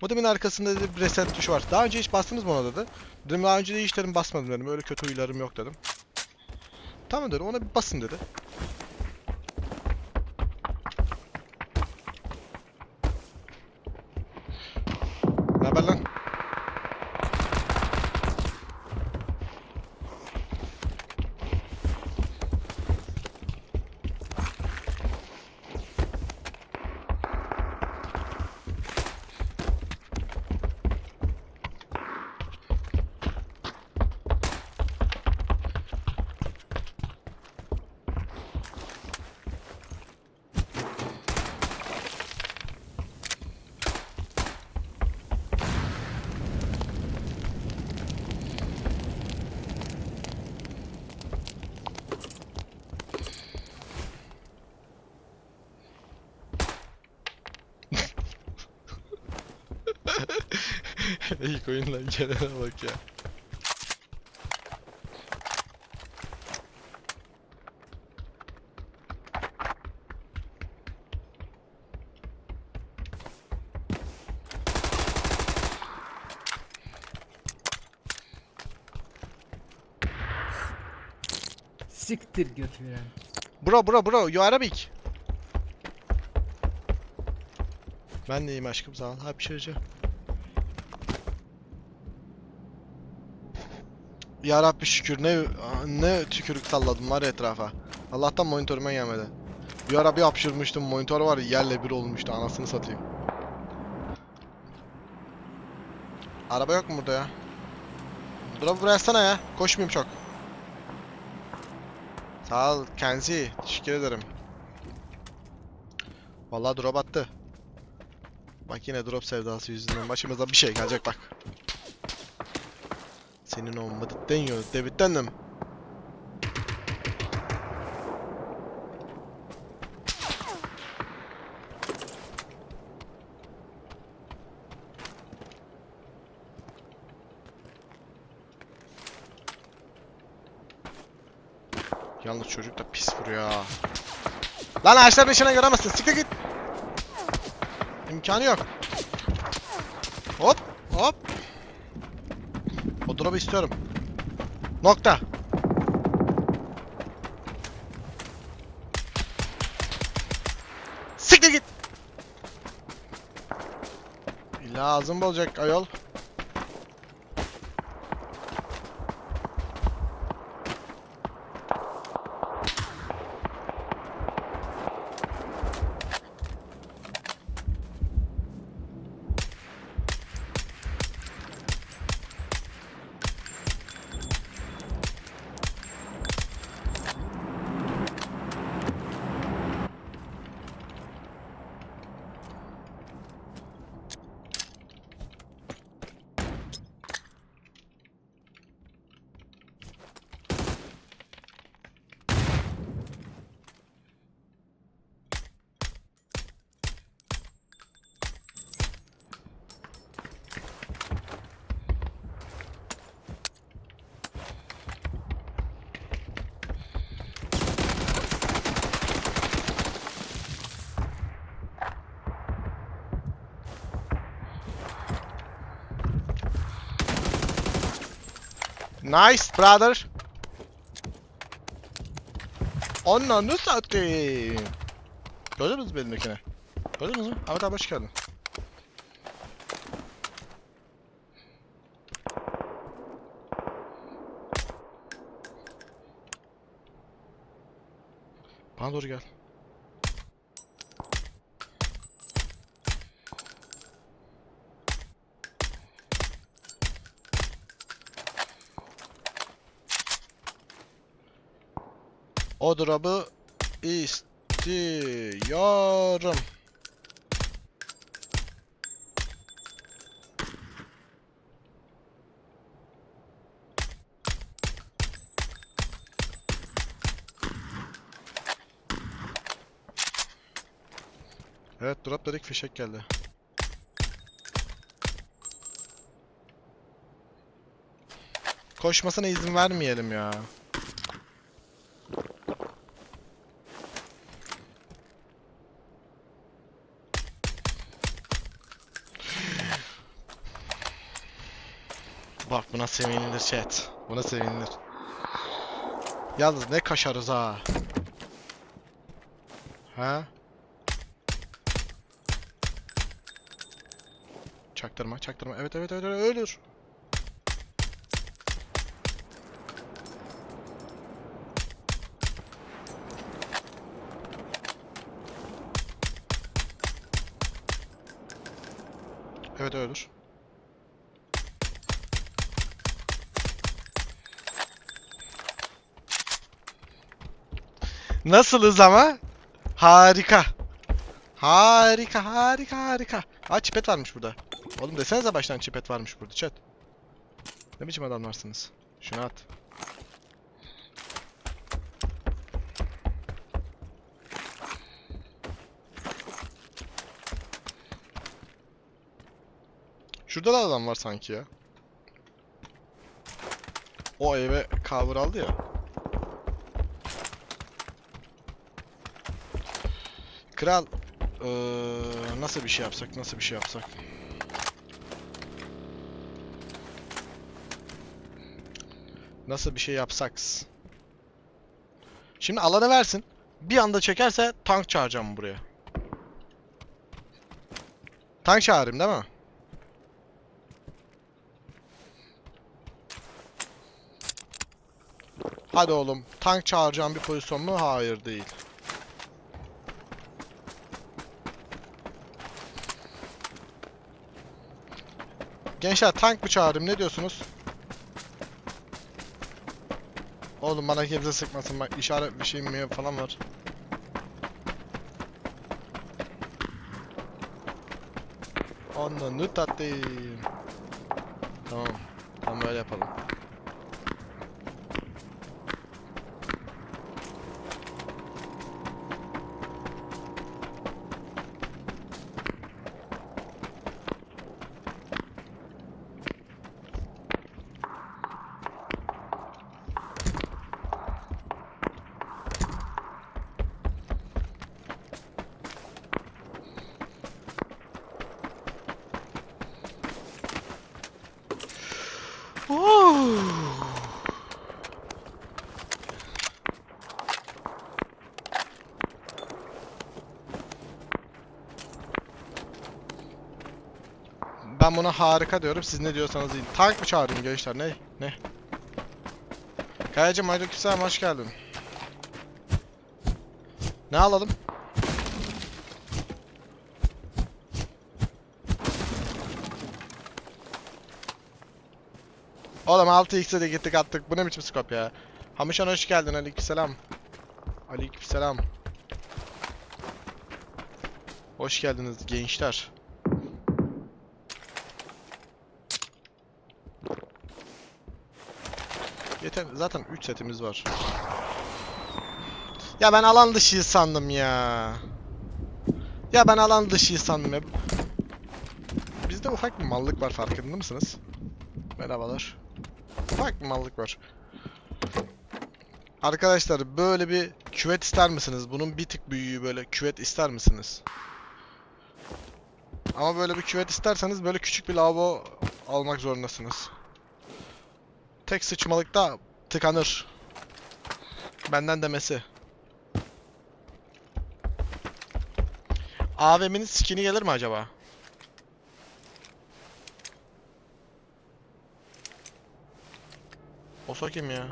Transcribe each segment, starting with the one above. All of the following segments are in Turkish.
Modemin arkasında dedi bir reset tuşu var. Daha önce hiç bastınız mı ona dedi. Dedim daha önce de hiç dedim basmadım dedim. Öyle kötü huylarım yok dedim. Tamam dedim ona bir basın dedi. Ne haber lan? İlk oyun lan gelene bak ya. Siktir göt veren. Bro bro bro you Arabic. Ben de iyiyim aşkım sağ ol. Ha bir şey diyeceğim. Ya Rabbi şükür ne ne tükürük salladım var etrafa. Allah'tan monitörüme gelmedi. Bir ara bir hapşırmıştım monitör var yerle bir olmuştu anasını satayım. Araba yok mu burada ya? Dur buraya sana ya. Koşmayayım çok. Sağ ol Kenzi. Teşekkür ederim. Vallahi drop attı. Bak yine drop sevdası yüzünden başımıza bir şey gelecek bak. Senin o mıdıtten yiyor. David'dendim. Yalnız çocuk da pis vuruyor ha. Lan ağaçların içine göremezsin. Siktir git. İmkanı yok. Hop hop. O drop'u istiyorum. Nokta. Siktir git. Lazım olacak ayol. Nice brother. Ananı satayım. Gördünüz mü benimkini? Gördünüz mü? Ahmet abi hoş geldin. Bana doğru gel. O drop'u istiyorum. Evet drop dedik fişek geldi. Koşmasına izin vermeyelim ya. Bak buna sevinilir chat. Buna sevinilir. Yalnız ne kaşarız ha. Ha? Çaktırma, çaktırma. Evet, evet, evet, evet, ölür. Evet, ölür. Nasılız ama? Harika. Harika, harika, harika. Aa çipet varmış burada. Oğlum desenize baştan çipet varmış burada chat. Ne biçim adamlarsınız? Şunu at. Şurada da adam var sanki ya. O eve cover aldı ya. Kral, eee, nasıl bir şey yapsak, nasıl bir şey yapsak? Nasıl bir şey yapsak? Şimdi alanı versin. Bir anda çekerse tank çağıracağım buraya. Tank çağırayım değil mi? Hadi oğlum. Tank çağıracağım bir pozisyon mu? Hayır değil. Gençler tank mı çağırayım ne diyorsunuz? Oğlum bana kimse sıkmasın bak işaret bir şey mi falan var. Onu tatayım. Tamam. Tamam öyle yapalım. Ben buna harika diyorum. Siz ne diyorsanız deyin. Tank mı çağırayım gençler? Ne? Ne? Kayacım aleykümselam hoş geldin. Ne alalım? Oğlum 6x'e de gittik attık. Bu ne biçim skop ya? Hamişan hoş geldin. Aleykümselam. Aleykümselam. Hoş geldiniz gençler. Yeter zaten 3 setimiz var. Ya ben alan dışı sandım ya. Ya ben alan dışı sandım ya. Bizde ufak bir mallık var farkında mısınız? Merhabalar. Ufak bir mallık var. Arkadaşlar böyle bir küvet ister misiniz? Bunun bir tık büyüğü böyle küvet ister misiniz? Ama böyle bir küvet isterseniz böyle küçük bir lavabo almak zorundasınız. Tek sıçmalıkta tıkanır. Benden demesi. AVM'nin skin'i gelir mi acaba? Oso kim ya?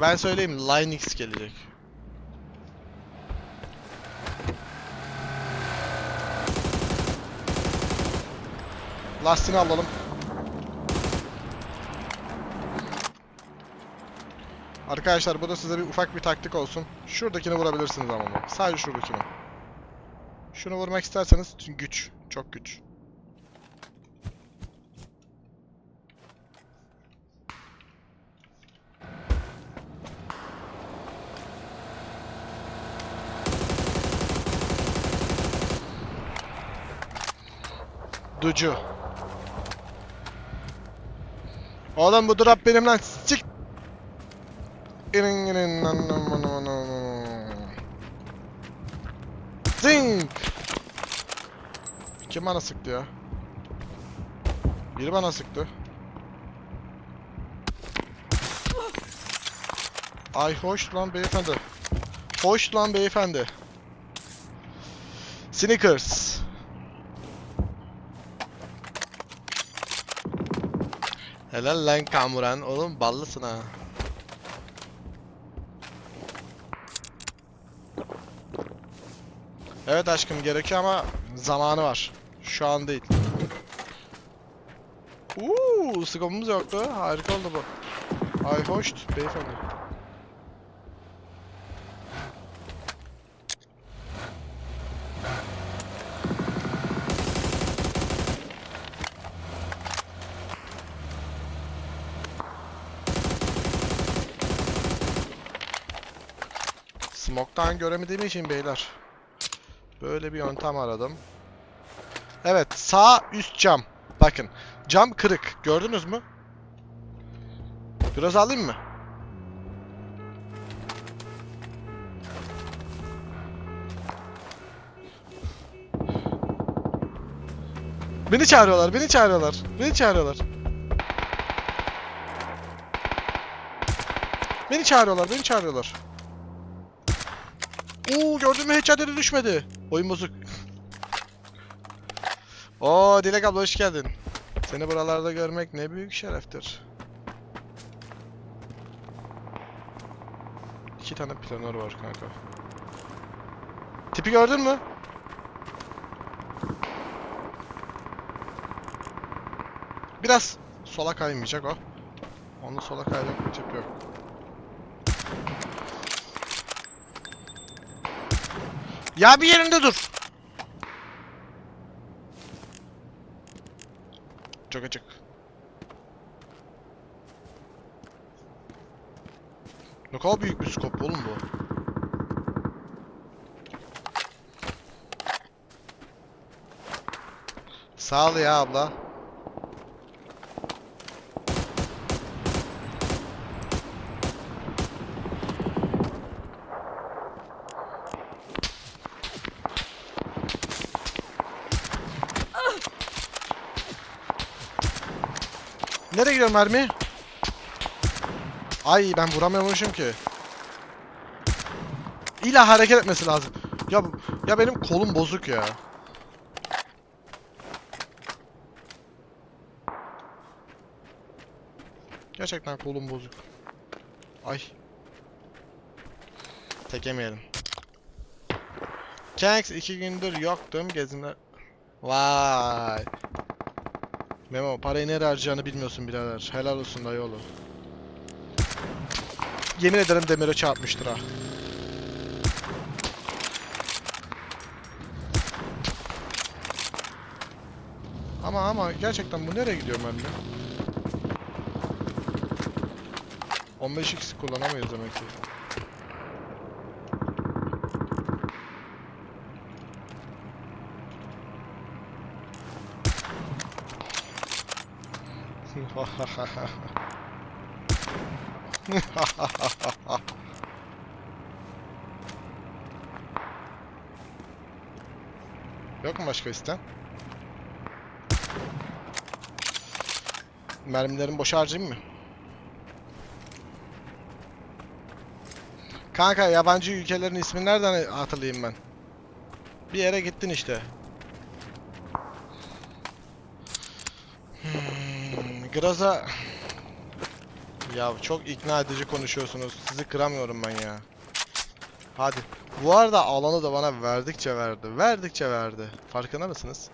Ben söyleyeyim Linux gelecek. Lastiğini alalım. Arkadaşlar bu da size bir ufak bir taktik olsun. Şuradakini vurabilirsiniz ama bak. Sadece şuradakini. Şunu vurmak isterseniz güç. Çok güç. Ducu. Oğlum bu drop benim lan. Sik. Zing. Kim bana sıktı ya? Biri bana sıktı. Ay hoş lan beyefendi. Hoş lan beyefendi. Snickers. Helal lan Kamuran. Oğlum ballısın ha. Evet aşkım gerekiyor ama zamanı var. Şu an değil. Uuu skopumuz yoktu. Harika oldu bu. Ay hoş beyefendi. Smoke'tan göremediğim için beyler. Böyle bir yöntem aradım. Evet, sağ üst cam. Bakın, cam kırık. Gördünüz mü? Biraz alayım mı? Beni çağırıyorlar, beni çağırıyorlar. Beni çağırıyorlar. Beni çağırıyorlar, beni çağırıyorlar. Oo gördün mü headshot'ları düşmedi. Oyun bozuk. Oo Dilek abla hoş geldin. Seni buralarda görmek ne büyük şereftir. İki tane planör var kanka. Tipi gördün mü? Biraz sola kaymayacak o. Onu sola kayacak bir tip yok. Ya bir yerinde dur. Çok açık. Ne kadar büyük bir skop oğlum bu. Sağ ol ya abla. Gidiyor mermi? Ay ben vuramıyormuşum ki. İlla hareket etmesi lazım. Ya ya benim kolum bozuk ya. Gerçekten kolum bozuk. Ay. Tekemeyelim. Kanks iki gündür yoktum gezimler. Vay. Memo parayı nereye harcayacağını bilmiyorsun birader. Helal olsun dayı oğlum. Yemin ederim demire çarpmıştır ha. Ama ama gerçekten bu nereye gidiyor mermi? 15x kullanamayız demek ki. Yok mu başka isten? Mermilerimi boşa harcayayım mı? Kanka yabancı ülkelerin ismini nereden hatırlayayım ben? Bir yere gittin işte. Groza... Ya çok ikna edici konuşuyorsunuz. Sizi kıramıyorum ben ya. Hadi. Bu arada alanı da bana verdikçe verdi. Verdikçe verdi. Farkında mısınız?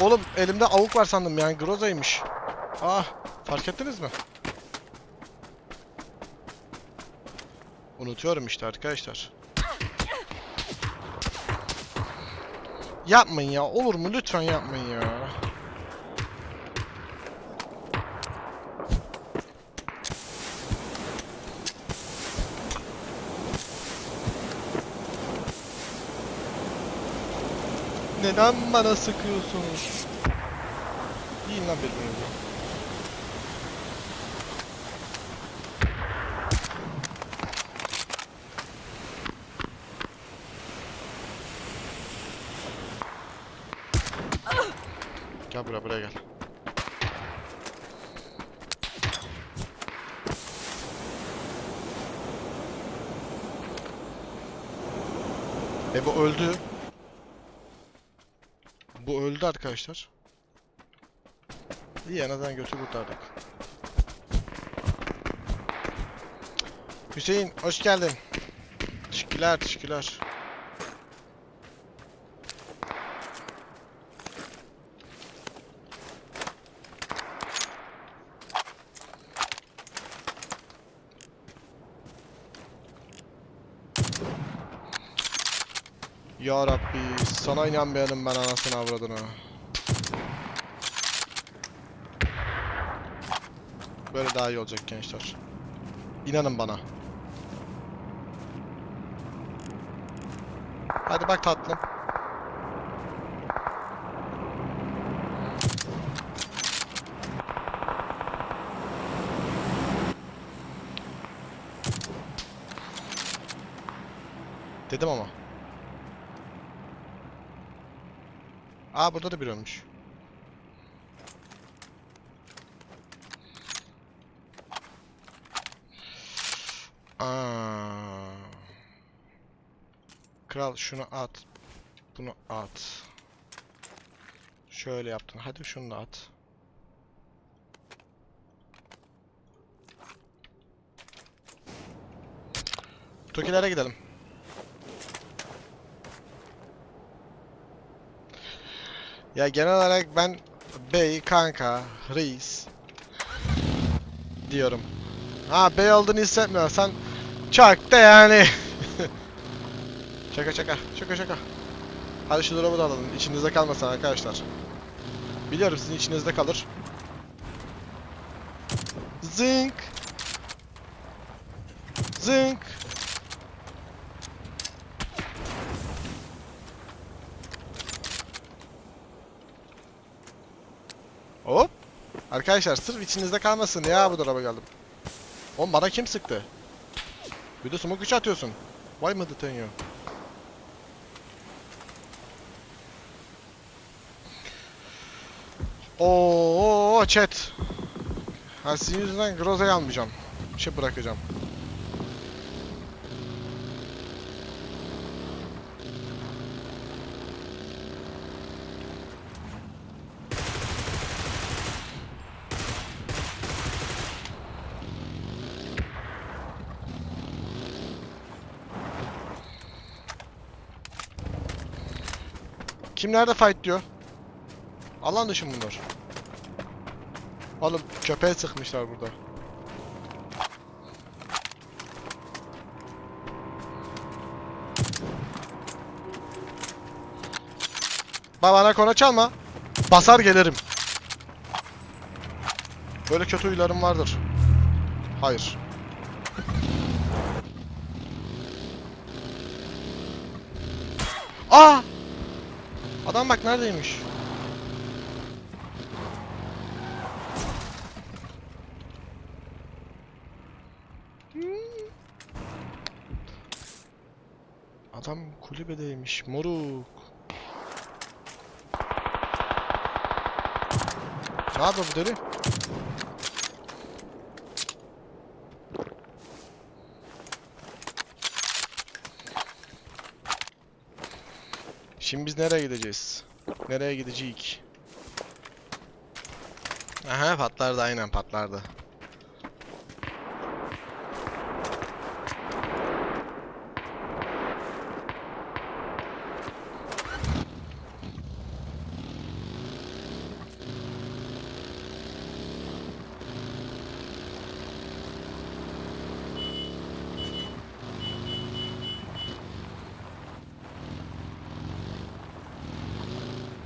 Oğlum elimde avuk var sandım yani Groza'ymış. Ah fark ettiniz mi? Unutuyorum işte arkadaşlar. Yapmayın ya olur mu lütfen yapmayın ya. Neden bana sıkıyorsunuz? Yiyin lan birbirinizi. Gel buraya buraya gel. E bu öldü. Bu öldü arkadaşlar. İyi en azından götü kurtardık. Hüseyin hoş geldin. Teşekkürler teşekkürler. Ya Rabbi sana inanmayalım ben anasını avradını. Böyle daha iyi olacak gençler. İnanın bana. Hadi bak tatlım. Dedim ama. Aa burada da biri ölmüş. Aa. Kral şunu at. Bunu at. Şöyle yaptın. Hadi şunu da at. Tokilere gidelim. Ya genel olarak ben bey, kanka, reis diyorum. Ha bey olduğunu hissetmiyorsan da yani. şaka şaka şaka şaka. Hadi şu drop'u da alalım. İçinizde kalmasın arkadaşlar. Biliyorum sizin içinizde kalır. Zınk. Zınk. Hop. Arkadaşlar sırf içinizde kalmasın ya bu drop'a geldim. Oğlum bana kim sıktı? Bir de smoke 3 atıyorsun. Vay mı you? Oo chat. Ha sizin yüzünden Groza'yı almayacağım. Şey bırakacağım. Kim nerede fight diyor? Alan dışı bunlar. Oğlum köpeğe sıkmışlar burada. Babana kona çalma. Basar gelirim. Böyle kötü huylarım vardır. Hayır. Aa! Adam bak neredeymiş? Adam kulübedeymiş moruk. Ne yapıyor bu deli? Şimdi biz nereye gideceğiz? Nereye gideceğiz? Aha patlardı aynen patlardı.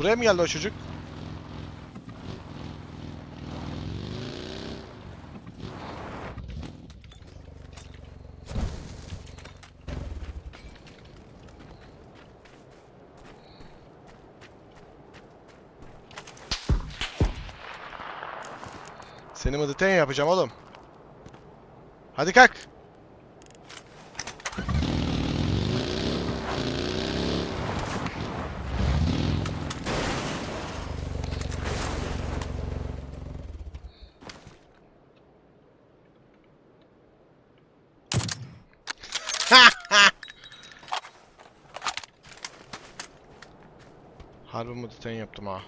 Buraya mı geldi o çocuk? Seni mıdıten yapacağım oğlum. Hadi kalk. Harbi mıdıten yaptım ha.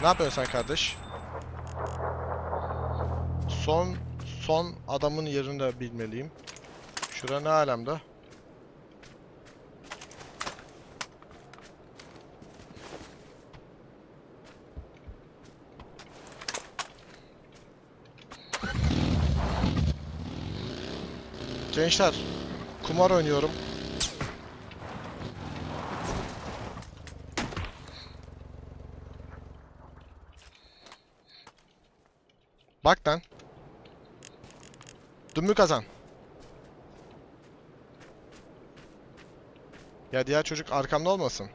Ne yapıyorsun sen kardeş? Son son adamın yerini de bilmeliyim. Şura ne alemde? Gençler, kumar oynuyorum. Bak lan. Dümbü kazan. Ya diğer çocuk arkamda olmasın.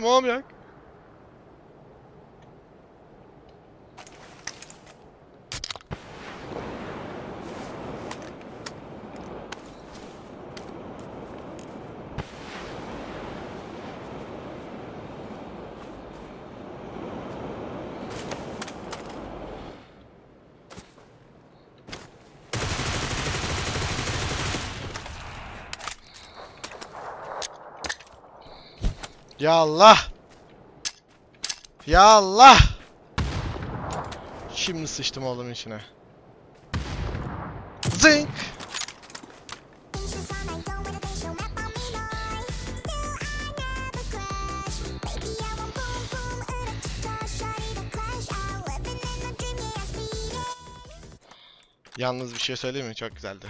Tamam yak. Ya Allah. Ya Allah. Şimdi sıçtım oğlum içine. Zing. Yalnız bir şey söyleyeyim mi? Çok güzeldi.